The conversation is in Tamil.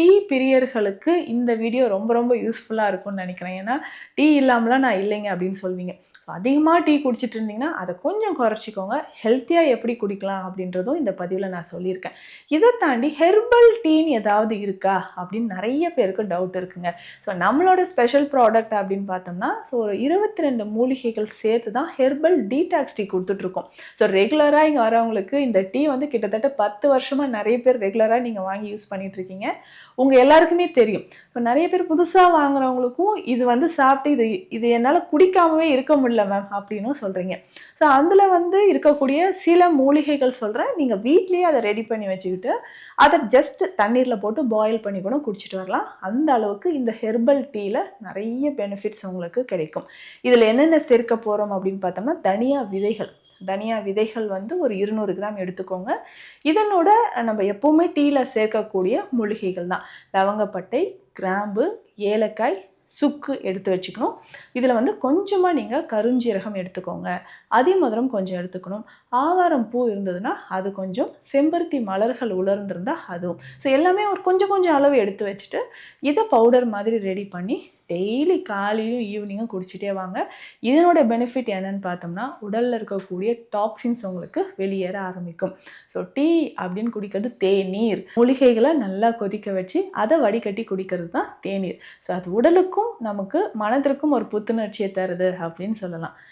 டீ பிரியர்களுக்கு இந்த வீடியோ ரொம்ப ரொம்ப யூஸ்ஃபுல்லாக இருக்கும்னு நினைக்கிறேன். ஏன்னா டீ இல்லாமலாம் நான் இல்லைங்க அப்படின்னு சொல்வீங்க. அதிகமாக டீ குடிச்சிட்டு இருந்தீங்கன்னா அதை கொஞ்சம் குறைச்சிக்கோங்க. ஹெல்த்தியாக எப்படி குடிக்கலாம் அப்படின்றதும் இந்த பதிவில் நான் சொல்லியிருக்கேன். இதை தாண்டி ஹெர்பல் டீன்னு ஏதாவது இருக்கா அப்படின்னு நிறைய பேருக்கு டவுட் இருக்குங்க. ஸோ நம்மளோட ஸ்பெஷல் ப்ராடக்ட் அப்படின்னு பார்த்தோம்னா ஸோ ஒரு இருபத்தி ரெண்டு மூலிகைகள் சேர்த்து தான் ஹெர்பல் டீடாக்ஸ் டீ கொடுத்துட்ருக்கோம். ஸோ ரெகுலராக இங்கே வரவங்களுக்கு இந்த டீ வந்து கிட்டத்தட்ட பத்து வருஷமாக நிறைய பேர் ரெகுலராக நீங்கள் வாங்கி யூஸ் பண்ணிகிட்ருக்கீங்க உங்கள் எல்லாருக்குமே தெரியும். இப்போ நிறைய பேர் புதுசாக வாங்குறவங்களுக்கும் இது வந்து சாப்பிட்டு இது இது என்னால் குடிக்காமவே இருக்க முடியல மேம் அப்படின்னும் சொல்கிறீங்க ஸோ அதில் வந்து இருக்கக்கூடிய சில மூலிகைகள் சொல்கிறேன் நீங்கள் வீட்லேயே அதை ரெடி பண்ணி வச்சுக்கிட்டு அதை ஜஸ்ட் தண்ணீரில் போட்டு பாயில் பண்ணி கூட குடிச்சிட்டு வரலாம். அந்த அளவுக்கு இந்த ஹெர்பல் டீயில் நிறைய பெனிஃபிட்ஸ் உங்களுக்கு கிடைக்கும். இதில் என்னென்ன சேர்க்க போகிறோம் அப்படின்னு பார்த்தோம்னா தனியாக விதைகள். தனியா விதைகள் வந்து ஒரு இருநூறு கிராம் எடுத்துக்கோங்க. இதனோட நம்ம எப்போவுமே டீயில் சேர்க்கக்கூடிய மூலிகைகள் தான். லவங்கப்பட்டை கிராம்பு ஏலக்காய் சுக்கு எடுத்து வச்சுக்கணும். இதில் வந்து கொஞ்சமாக நீங்கள் கருஞ்சீரகம் எடுத்துக்கோங்க. அதிமதுரம் கொஞ்சம் எடுத்துக்கணும். ஆவாரம் பூ இருந்ததுன்னா அது கொஞ்சம் செம்பருத்தி மலர்கள் உலர்ந்திருந்தால் அதுவும். ஸோ எல்லாமே ஒரு கொஞ்சம் கொஞ்சம் அளவு எடுத்து வச்சுட்டு இதை பவுடர் மாதிரி ரெடி பண்ணி டெய்லி காலையிலும் ஈவினிங்கும் குடிச்சிட்டே வாங்க. இதனோட பெனிஃபிட் என்னன்னு பார்த்தோம்னா உடலில் இருக்கக்கூடிய டாக்ஸின்ஸ் உங்களுக்கு வெளியேற ஆரம்பிக்கும். ஸோ டீ அப்படின்னு குடிக்கிறது தேநீர். மூலிகைகளை நல்லா கொதிக்க வச்சு அதை வடிகட்டி குடிக்கிறது தான் தேநீர். ஸோ அது உடலுக்கும் நமக்கு மனதிற்கும் ஒரு புத்துணர்ச்சியை தருது அப்படின்னு சொல்லலாம்.